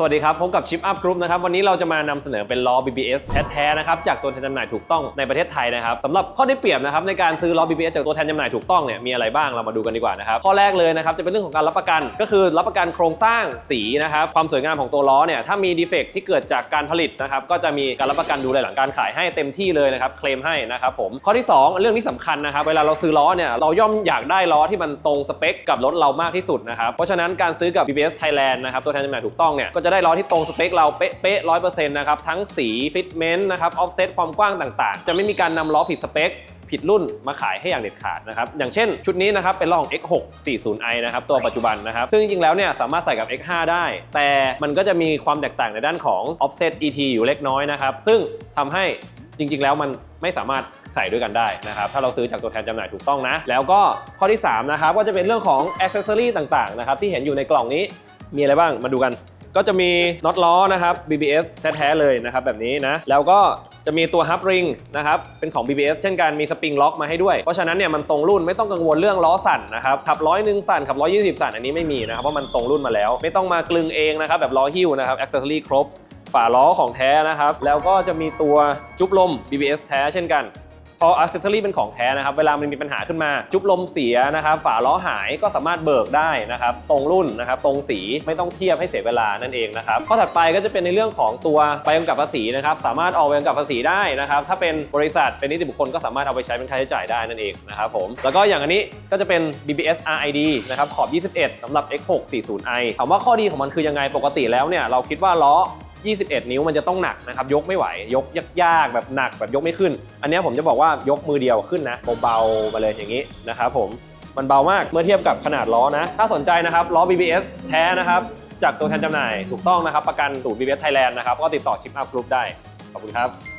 สวัสดีครับ พบกับชิปอัพกรุ๊ปนะครับ วันนี้เราจะมานำเสนอเป็นล้อ BBS แท้ๆนะครับ จากตัวแทนจำหน่ายถูกต้องในประเทศไทยนะครับสำหรับข้อได้เปรียบนะครับในการซื้อล้อ BBS จากตัวแทนจำหน่ายถูกต้องเนี่ยมีอะไรบ้างเรามาดูกันดีกว่านะครับข้อแรกเลยนะครับจะเป็นเรื่องของการรับประกัน ก็คือรับประกันโครงสร้างสีนะครับความสวยงามของตัวล้อเนี่ยถ้ามีดีเฟกที่เกิดจากการผลิตนะครับก็จะมีการรับประกันดูแลหลังการขายให้เต็มที่เลยนะครับเคลมให้นะครับผมข้อที่สองเรื่องที่สำคัญนะครับเวลาเราซื้อล้อเนี่ยเราย่อมอยากได้ล้อที่มันตรงสเปคกับรถเรามากที่สุดนะครับเพราะฉะนั้นการซื้อกับ BBS Thailand นะครับตัวแทนจำหน่ายถูกต้องเนี่ยก็จะได้ล้อที่ตรงสเปคเราเป๊ะๆร้อยเปอร์เซ็นต์นะครับทั้งสีฟิตเมนต์นะครับออฟเซตความกว้างต่างๆ จะไม่มีการนำล้อผิดสเปคผิดรุ่นมาขายให้อย่างเด็ดขาดนะครับ อย่างเช่น ชุดนี้นะครับเป็นล้อของ X6 40i นะครับตัวปัจจุบันนะครับ ซึ่งจริงๆแล้วเนี่ยสามารถใส่กับ X5 ได้ แต่มันก็จะมีความแตกต่างในด้านของ offset ET อยู่เล็กน้อยนะครับ ซึ่งทำให้จริงๆแล้วมันไม่สามารถใส่ด้วยกันได้นะครับ ถ้าเราซื้อจากตัวแทนจำหน่ายถูกต้องนะ แล้วก็ข้อที่3นะครับก็จะเป็นเรื่องของ accessory ต่างๆนะครับที่เห็นอยู่ในกล่องนี้มีอะไรบ้างมาดูกัน ก็จะมีน็อตล้อนะครับ BBS แท้ๆเลยนะครับแบบนี้นะ แล้วก็จะมีตัวฮับริงนะครับเป็นของ BBS เช่นกันมีสปริงล็อกมาให้ด้วย เพราะฉะนั้นเนี่ยมันตรงรุ่นไม่ต้องกังวลเรื่องล้อสั่นนะครับขับร้อยหนึ่งสั่นขับร้อยยี่สิบสั่นอันนี้ไม่มีนะครับเพราะมันตรงรุ่นมาแล้ว ไม่ต้องมากลึงเองนะครับแบบล้อหิ้วนะครับ accessory ครบฝาล้อของแท้นะครับ แล้วก็จะมีตัวจุ๊บลม BBS แท้เช่นกัน พอ accessory เป็นของแท้นะครับ เวลามันมีปัญหาขึ้นมา จุบลมเสียนะครับ ฝาล้อหายก็สามารถเบิกได้นะครับ ตรงรุ่นนะครับ ตรงสีไม่ต้องเทียบให้เสียเวลานั่นเองนะครับข้อถัดไปก็จะเป็นในเรื่องของตัวใบกำกับภาษีนะครับ สามารถออกใบกำกับภาษีได้นะครับ ถ้าเป็นบริษัทเป็นนิติบุคคลก็สามารถเอาไปใช้เป็นค่าใช้จ่ายได้นั่นเองนะครับผม แล้วก็อย่างอันนี้ก็จะเป็น BBS RID นะครับ ขอบ 21สำหรับ X6 40i ถามว่าข้อดีของมันคือยังไง ปกติแล้วเนี่ยเราคิดว่าล้อ 21 นิ้วมันจะต้องหนักนะครับยกไม่ไหวยกยากๆแบบหนักแบบยกไม่ขึ้น อันนี้ผมจะบอกว่ายกมือเดียวขึ้นนะเบาๆมาเลยอย่างนี้นะครับผมมันเบามากเมื่อเทียบกับขนาดล้อนะ ถ้าสนใจนะครับล้อ BBS แท้นะครับจากตัวแทนจำหน่ายถูกต้องนะครับประกันตู่ BBS Thailand นะครับก็ติดต่อชิปอัพกรุ๊ปได้ขอบคุณครับ